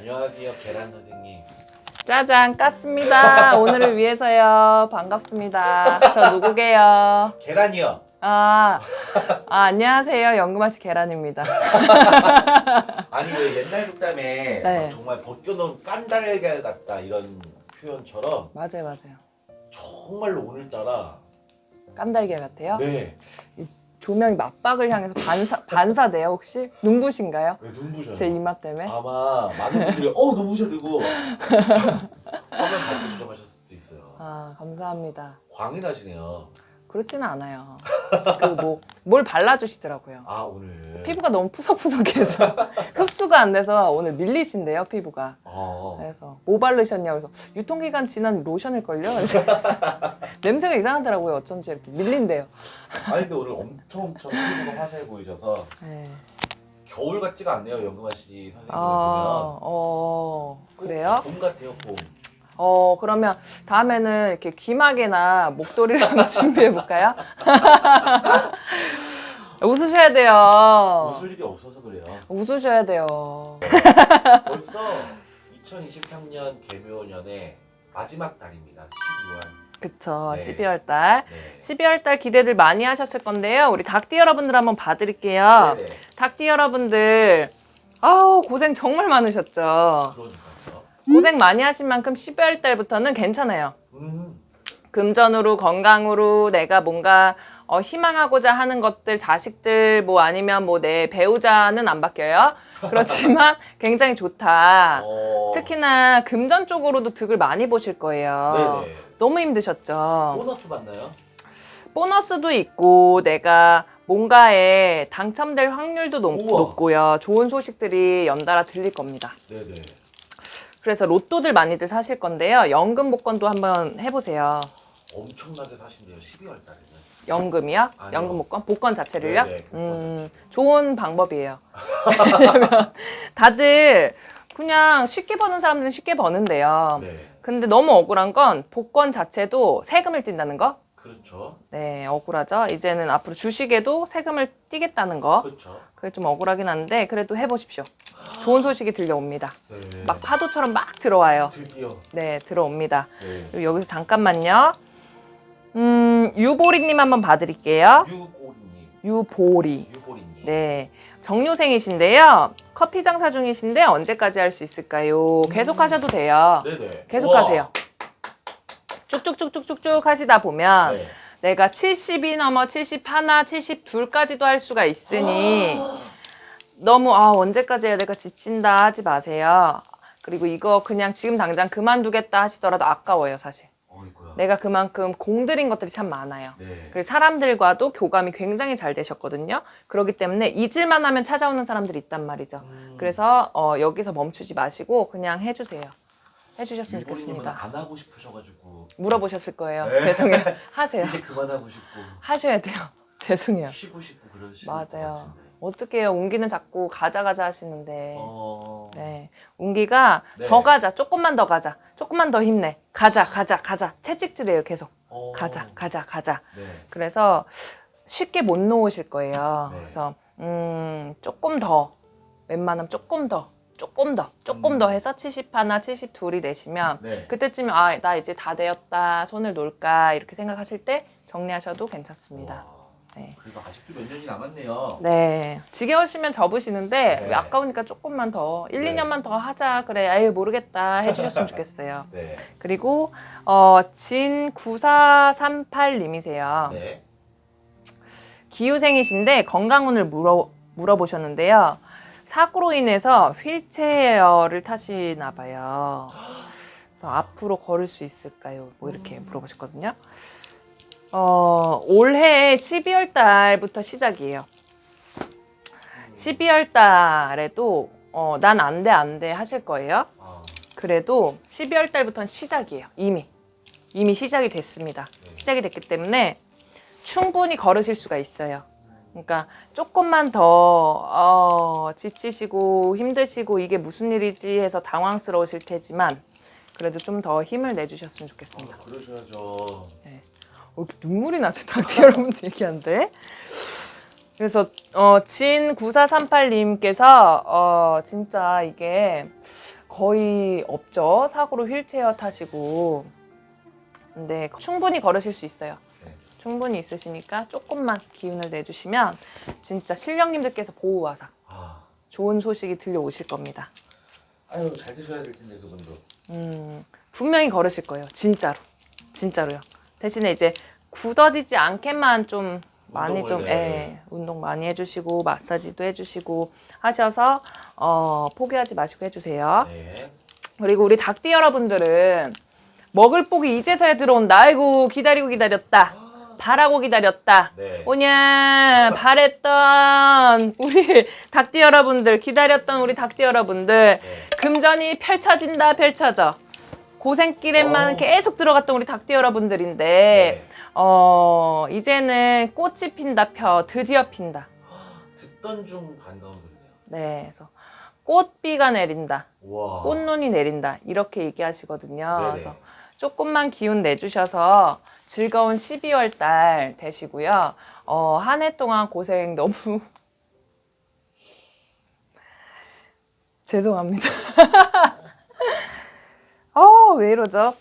안녕하세요 계란 선생님. 짜잔 깠습니다. 오늘을 위해서요. 반갑습니다. 저 누구게요? 계란이요. 아, 아 안녕하세요. 연금아씨 계란입니다. 아니 그 옛날 속담에 네. 막 정말 벗겨놓은 깐달걀 같다 이런 표현처럼 맞아요, 맞아요. 정말로 오늘따라 깐달걀 같아요. 네. 조명이 맞박을 향해서 반사 반사돼요 혹시? 눈부신가요? 왜 눈부셔요? 제 이마 때문에? 아마 많은 분들이 어 눈부셔 그리고 화면 밝게 조정하셨을 수도 있어요. 아 감사합니다. 광이 나시네요. 그렇지는 않아요. 그뭐뭘 발라주시더라고요. 아 오늘 피부가 너무 푸석푸석해서 흡수가 안 돼서 오늘 밀리신데요 피부가. 어. 그래서 뭐 바르셨냐고 그래서 유통기간 지난 로션일 걸요? 그래서 냄새가 이상하더라고요 어쩐지 이렇게 밀린대요 아니 근데 오늘 엄청 엄청 피부가 화사해 보이셔서 네. 겨울 같지가 않네요 영금아 씨 선생님을 아, 어, 보면 그래요? 봄 같아요 봄. 어 그러면 다음에는 이렇게 귀마개나 목도리를 준비해 볼까요? 웃으셔야 돼요 웃을 일이 없어서 그래요. 웃으셔야 돼요 벌써 2023년 개묘년의 마지막 달입니다. 12월. 그쵸 네. 12월 달 네. 12월 달 기대들 많이 하셨을 건데요 우리 닭띠 여러분들 한번 봐드릴게요 네네. 닭띠 여러분들 아우 고생 정말 많으셨죠. 그러니까요. 고생 많이 하신 만큼 12월 달부터는 괜찮아요. 음. 금전으로 건강으로 내가 뭔가 어, 희망하고자 하는 것들 자식들 뭐 아니면 뭐 내 배우자는 안 바뀌어요. 그렇지만 굉장히 좋다. 어. 특히나 금전 쪽으로도 득을 많이 보실 거예요. 네네. 너무 힘드셨죠. 보너스 받나요? 보너스도 있고 내가 뭔가에 당첨될 확률도 높, 우와. 높고요. 좋은 소식들이 연달아 들릴 겁니다. 네네. 그래서 로또들 많이들 사실 건데요. 연금 복권도 한번 해보세요. 엄청나게 사신대요. 12월 달에는. 연금이요? 아니요. 연금 복권? 복권 자체를요? 네네, 복권 음, 좋은 방법이에요. 왜냐면 다들 그냥 쉽게 버는 사람들은 쉽게 버는데요. 네. 근데 너무 억울한 건 복권 자체도 세금을 띈다는 거? 그렇죠. 네, 억울하죠. 이제는 앞으로 주식에도 세금을 띄겠다는 거. 그렇죠. 그게 좀 억울하긴 한데 그래도 해보십시오. 좋은 소식이 들려옵니다. 네. 막 파도처럼 막 들어와요. 드디어. 네, 들어옵니다. 네. 그리고 여기서 잠깐만요. 음, 유보리님 한번 봐드릴게요. 유고리님. 유보리. 유보리님. 네. 정류생이신데요. 커피 장사 중이신데 언제까지 할 수 있을까요? 계속 하셔도 돼요. 네네. 계속 우와. 하세요. 쭉쭉쭉쭉쭉쭉 하시다 보면 네. 내가 70이 넘어 71, 72까지도 할 수가 있으니 너무 아 언제까지 해야 내가 지친다 하지 마세요. 그리고 이거 그냥 지금 당장 그만두겠다 하시더라도 아까워요 사실. 어이구야. 내가 그만큼 공들인 것들이 참 많아요. 네. 그리고 사람들과도 교감이 굉장히 잘 되셨거든요. 그렇기 때문에 잊을만 하면 찾아오는 사람들이 있단 말이죠. 음. 그래서 어, 여기서 멈추지 마시고 그냥 해주세요. 해주셨으면 좋겠습니다. 안 하고 싶으셔가지고 물어보셨을 거예요. 네. 죄송해요. 하세요. 이제 그만하고 싶고 하셔야 돼요. 죄송해요. 쉬고 싶고 그러시는 맞아요. 같은데. 어떻게요? 운기는 자꾸 가자 가자 하시는데. 어. 네. 운기가 네. 더 가자. 조금만 더 가자. 조금만 더 힘내. 가자, 가자, 가자. 채찍질해요, 계속. 어. 가자, 가자, 가자. 네. 그래서 쉽게 못 놓으실 거예요. 네. 그래서 음, 조금 더 웬만하면 조금 더 조금 더 조금 음. 더 해서 70 하나 72이 되시면 네. 그때쯤에 아 나 이제 다 되었다 손을 놓을까 이렇게 생각하실 때 정리하셔도 괜찮습니다. 와. 네. 그래도 아직도 몇 년이 남았네요. 네 지겨우시면 접으시는데 네. 왜 아까우니까 조금만 더 1, 네. 2년만 더 하자 그래 아유 모르겠다 해주셨으면 좋겠어요. 네. 그리고 어, 진 9438님이세요. 네. 기후생이신데 건강운을 물어, 물어보셨는데요. 사고로 인해서 휠체어를 타시나 봐요. 그래서 앞으로 걸을 수 있을까요? 뭐 이렇게 물어보셨거든요. 어, 올해 12월 달부터 시작이에요. 12월 달에도 어, 난 안 돼, 안 돼 하실 거예요. 아, 그래도 12월 달부터는 시작이에요. 이미. 이미 시작이 됐습니다. 네. 시작이 됐기 때문에 충분히 걸으실 수가 있어요. 그러니까 조금만 더 어, 지치시고 힘드시고 이게 무슨 일이지 해서 당황스러우실 테지만 그래도 좀 더 힘을 내주셨으면 좋겠습니다. 아, 그러셔야죠. 어, 이렇게 눈물이 나죠, 닭띠 여러분들 얘기하는데. 그래서 어, 진 9438님께서 어, 진짜 이게 거의 없죠. 사고로 휠체어 타시고. 근데 충분히 걸으실 수 있어요. 네. 충분히 있으시니까 조금만 기운을 내주시면 진짜 신령님들께서 보호와사 아, 좋은 소식이 들려오실 겁니다. 아유 잘 드셔야 될 텐데 그분도. 음, 분명히 걸으실 거예요. 진짜로. 진짜로요. 대신에 이제 굳어지지 않게만 좀 많이 좀 운동을, 예, 네. 운동 많이 해주시고 마사지도 해주시고 하셔서 어, 포기하지 마시고 해주세요. 네. 그리고 우리 닭띠 여러분들은 먹을 복이 이제서야 들어온다. 아이고 기다리고 기다렸다. 바라고 기다렸다. 네. 오냐 바랬던 우리 닭띠 여러분들 기다렸던 우리 닭띠 여러분들 네. 금전이 펼쳐진다 펼쳐져 고생길에만 어. 계속 들어갔던 우리 닭띠 여러분들인데 네. 어 이제는 꽃이 핀다 펴 드디어 핀다 듣던 중 반가운 소리네요. 네 그래서 꽃비가 내린다 와. 꽃눈이 내린다 이렇게 얘기하시거든요 네네. 그래서 조금만 기운 내주셔서 즐거운 12월 달 되시고요 어, 한 해 동안 고생 너무 죄송합니다 어, 왜 이러죠?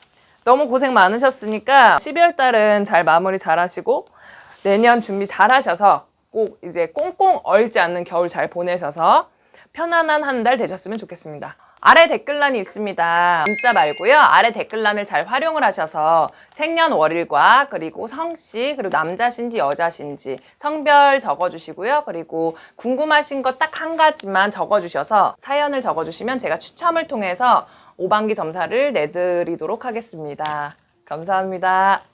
너무 고생 많으셨으니까 12월 달은 잘 마무리 잘 하시고 내년 준비 잘 하셔서 꼭 이제 꽁꽁 얼지 않는 겨울 잘 보내셔서 편안한 한 달 되셨으면 좋겠습니다. 아래 댓글란이 있습니다. 문자 말고요. 아래 댓글란을 잘 활용을 하셔서 생년월일과 그리고 성씨 그리고 남자신지 여자신지 성별 적어주시고요. 그리고 궁금하신 거딱한 가지만 적어주셔서 사연을 적어주시면 제가 추첨을 통해서 5반기 점사를 내드리도록 하겠습니다. 감사합니다.